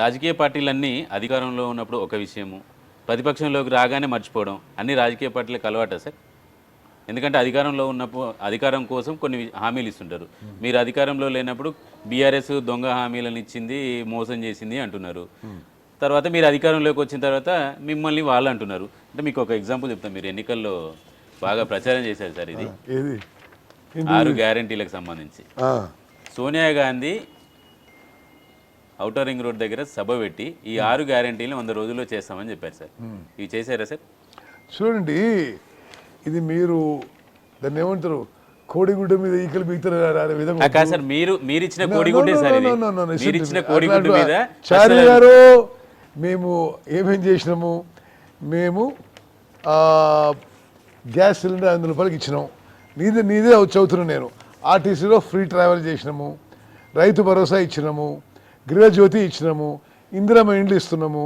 రాజకీయ పార్టీలన్నీ అధికారంలో ఉన్నప్పుడు ఒక విషయము ప్రతిపక్షంలోకి రాగానే మర్చిపోవడం అన్ని రాజకీయ పార్టీలకు అలవాటా సార్? ఎందుకంటే అధికారంలో ఉన్నప్పుడు అధికారం కోసం కొన్ని హామీలు ఇస్తుంటారు. మీరు అధికారంలో లేనప్పుడు బీఆర్ఎస్ దొంగ హామీలను ఇచ్చింది మోసం చేసింది అంటున్నారు. తర్వాత మీరు అధికారంలోకి వచ్చిన తర్వాత మిమ్మల్ని వాళ్ళు అంటున్నారు. అంటే మీకు ఒక ఎగ్జాంపుల్ చెప్తాను. మీరు ఎన్నికల్లో బాగా ప్రచారం చేశారు సార్ ఇది. ఆరు గ్యారంటీలకు సంబంధించి. Sonia Gandhi outer ring road దగ్గర సభ పెట్టి ఈ ఆరు గ్యారంటీలు వంద రోజుల్లో చేస్తామని చెప్పారు సార్. ఇవి చేశారా సార్? చూడండి ఇది మీరు దాన్ని ఏమంటారు? కోడిగుడ్డ మీద ఈకలు బీగుతారు కాదు సార్ మీరు మీరు ఇచ్చిన కోడిగుడ్డే సార్ మీరు ఇచ్చిన. కోడిగుడ్డు మీద చారి గారు మేము ఏమేం చేసినాము? మేము గ్యాస్ సిలిండర్ ఐదు రూపాయలకి ఇచ్చినాం. నీదే నీదే చదువుతున్నాను నేను. ఆర్టీసీలో ఫ్రీ ట్రావెల్ చేసినాము. రైతు భరోసా ఇచ్చినాము. గృహజ్యోతి ఇచ్చినాము ఇందిరమ్మ ఇండ్లు ఇస్తున్నాము.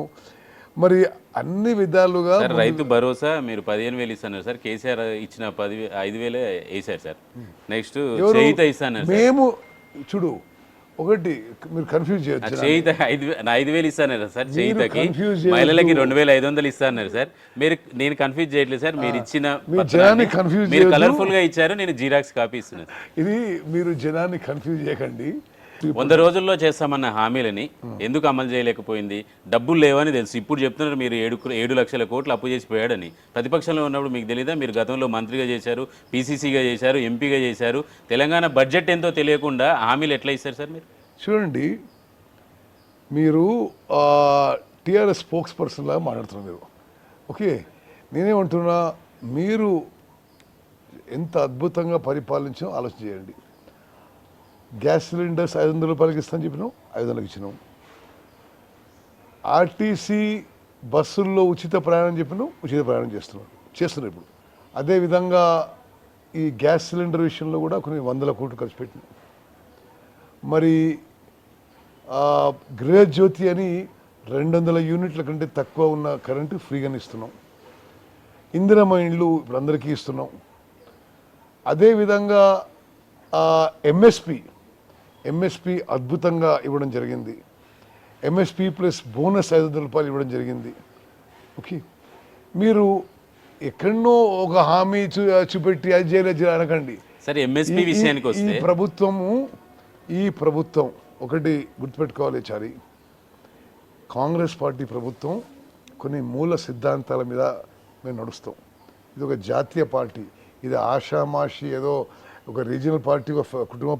మరి అన్ని విధాలుగా రైతు భరోసా మీరు పదిహేను వేలు ఇస్తున్నారు సార్. కేసీఆర్ ఇచ్చిన పది ఐదు వేలే వేసారు సార్. నెక్స్ట్? చేయిత ఇస్తాను మేము చూడు ఒకటి మీరు కన్ఫ్యూజ్ చేయొచ్చు చేయిత ఐదు ఐదు వేలు ఇస్తాను సార్ చేయితకి. మహిళలకి రెండు వేల ఐదు వందలు ఇస్తాను సార్. మీరు నేను కన్ఫ్యూజ్ చేయట్లేదు సార్. మీరు ఇచ్చిన జనాన్ని confuse మీరు. కలర్ఫుల్గా ఇచ్చారు. నేను జీరాక్స్ కాపీ ఇస్తున్నాను. ఇది మీరు జనాన్ని కన్ఫ్యూజ్ చేయకండి. వంద రోజుల్లో చేస్తామన్న హామీలని ఎందుకు అమలు చేయలేకపోయింది? డబ్బులు లేవని తెలుసు. ఇప్పుడు చెప్తున్నారు మీరు ఏడు ఏడు లక్షల కోట్లు అప్పు చేసి పోయాడని. ప్రతిపక్షంలో ఉన్నప్పుడు మీకు తెలీదా? మీరు గతంలో మంత్రిగా చేశారు పీసీసీగా చేశారు ఎంపీగా చేశారు. తెలంగాణ బడ్జెట్ ఎంతో తెలియకుండా హామీలు ఎట్లా ఇస్తారు సార్ మీరు? చూడండి మీరు టీఆర్ఎస్ స్పోక్స్ పర్సన్ లాగా మాట్లాడుతున్నారు మీరు. ఓకే నేనేమంటున్నా మీరు ఎంత అద్భుతంగా పరిపాలించామో ఆలోచన చేయండి. గ్యాస్ సిలిండర్స్ ఐదు వందల రూపాయలకి ఇస్తాను చెప్పినాం ఐదు వందలకి ఇచ్చినాం ఆర్టీసీ బస్సుల్లో ఉచిత ప్రయాణం చెప్పినాం ఉచిత ప్రయాణం చేస్తున్నాం చేస్తున్నాం ఇప్పుడు. అదేవిధంగా ఈ గ్యాస్ సిలిండర్ విషయంలో కూడా కొన్ని వందల కోట్లు ఖర్చు పెట్టినాం మరి గృహజ్యోతి అని రెండు వందల యూనిట్ల కంటే తక్కువ ఉన్న కరెంటు ఫ్రీగానే ఇస్తున్నాం. ఇందిరమ్మ ఇండ్లు ఇప్పుడు అందరికీ ఇస్తున్నాం. అదేవిధంగా ఎంఎస్పి ఎంఎస్పి అద్భుతంగా ఇవ్వడం జరిగింది. ఎంఎస్పి ప్లస్ బోనస్ ఐదు వందల రూపాయలు ఇవ్వడం జరిగింది. ఓకే. మీరు ఎక్కడనో ఒక హామీ చూపెట్టి అది చేయలేదు చేయాలి అనకండి. సరే ఎంఎస్పీ విషయానికి వస్తే ప్రభుత్వము ఈ ప్రభుత్వం ఒకటి గుర్తుపెట్టుకోవాలి చారి. కాంగ్రెస్ పార్టీ ప్రభుత్వం కొన్ని మూల సిద్ధాంతాల మీద మేము నడుస్తాం. ఇది ఒక జాతీయ పార్టీ. ఇది ఆషామాషి ఏదో ఒక రీజనల్ పార్టీ ఒక కుటుంబ